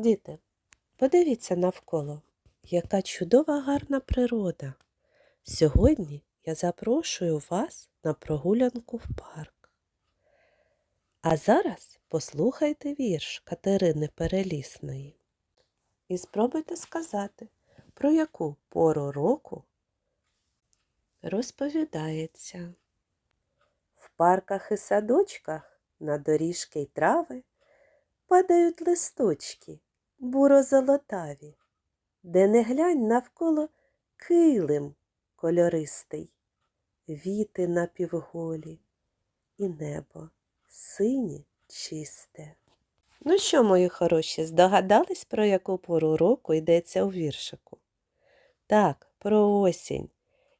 Діти, подивіться навколо, яка чудова гарна природа. Сьогодні я запрошую вас на прогулянку в парк. А зараз послухайте вірш Катерини Перелісної і спробуйте сказати, про яку пору року розповідається. В парках і садочках на доріжки й трави падають листочки буро-золотаві, де не глянь навколо килим кольористий, віти напівголі і небо синє чисте. Ну що, мої хороші, здогадались, про яку пору року йдеться у віршику? Так, про осінь.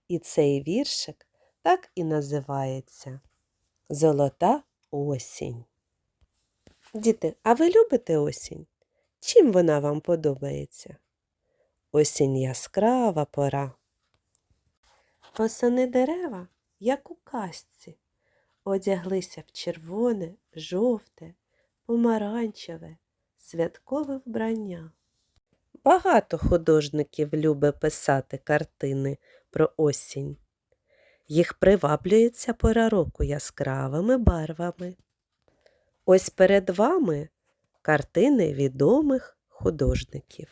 І цей віршик так і називається Золота осінь. Діти, а ви любите осінь? Чим вона вам подобається? Осінь яскрава пора. Восени дерева, як у казці, одяглися в червоне, жовте, помаранчеве, святкове вбрання. Багато художників любить писати картини про осінь. Їх приваблює ця пора року яскравими барвами. Ось перед вами картини відомих художників.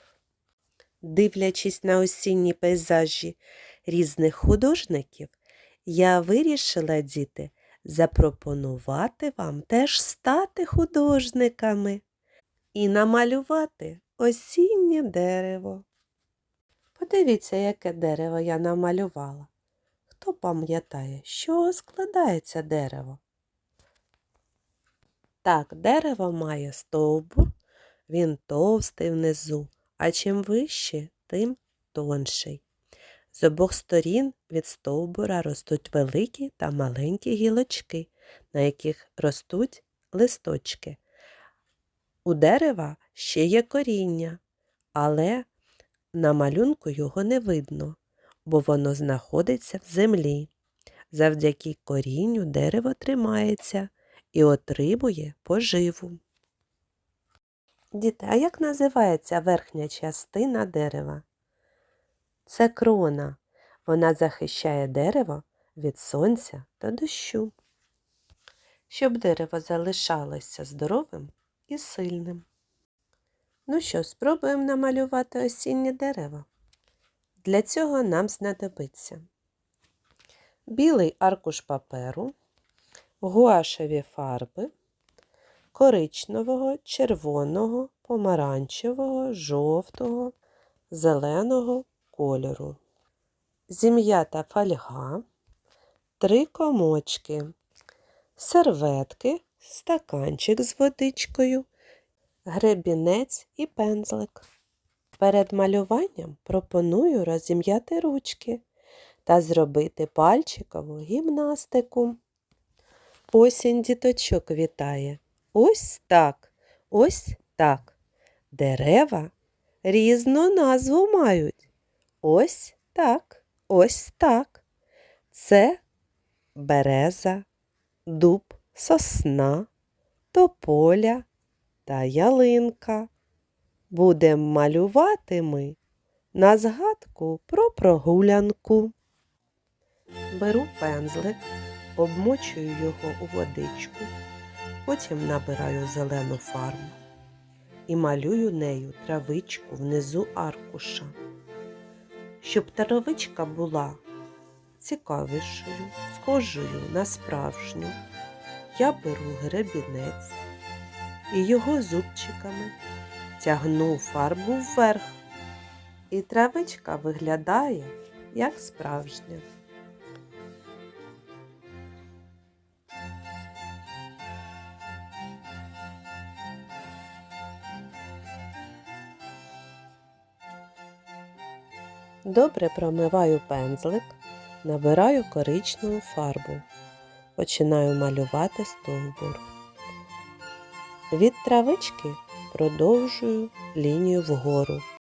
Дивлячись на осінні пейзажі різних художників, я вирішила, діти, запропонувати вам теж стати художниками і намалювати осіннє дерево. Подивіться, яке дерево я намалювала. Хто пам'ятає, чого складається дерево? Так, дерево має стовбур, він товстий внизу, а чим вище, тим тонший. З обох сторін від стовбура ростуть великі та маленькі гілочки, на яких ростуть листочки. У дерева ще є коріння, але на малюнку його не видно, бо воно знаходиться в землі. Завдяки корінню дерево тримається і отримує поживу. Діти, а як називається верхня частина дерева? Це крона. Вона захищає дерево від сонця та дощу, щоб дерево залишалося здоровим і сильним. Ну що, спробуємо намалювати осіннє дерево. Для цього нам знадобиться білий аркуш паперу, гуашеві фарби коричневого, червоного, помаранчевого, жовтого, зеленого кольору, зім'ята фольга, три комочки, серветки, стаканчик з водичкою, гребінець і пензлик. Перед малюванням пропоную розім'яти ручки та зробити пальчикову гімнастику. Осінь діточок вітає. Ось так, ось так. Дерева різну назву мають. Ось так, ось так. Це береза, дуб, сосна, тополя та ялинка. Будем малювати ми на згадку про прогулянку. Беру пензлик, обмочую його у водичку, потім набираю зелену фарбу і малюю нею травичку внизу аркуша. Щоб травичка була цікавішою, схожою на справжню, я беру гребінець і його зубчиками тягну фарбу вверх, і травичка виглядає як справжня. Добре промиваю пензлик, набираю коричневу фарбу, починаю малювати стовбур. Від травички продовжую лінію вгору.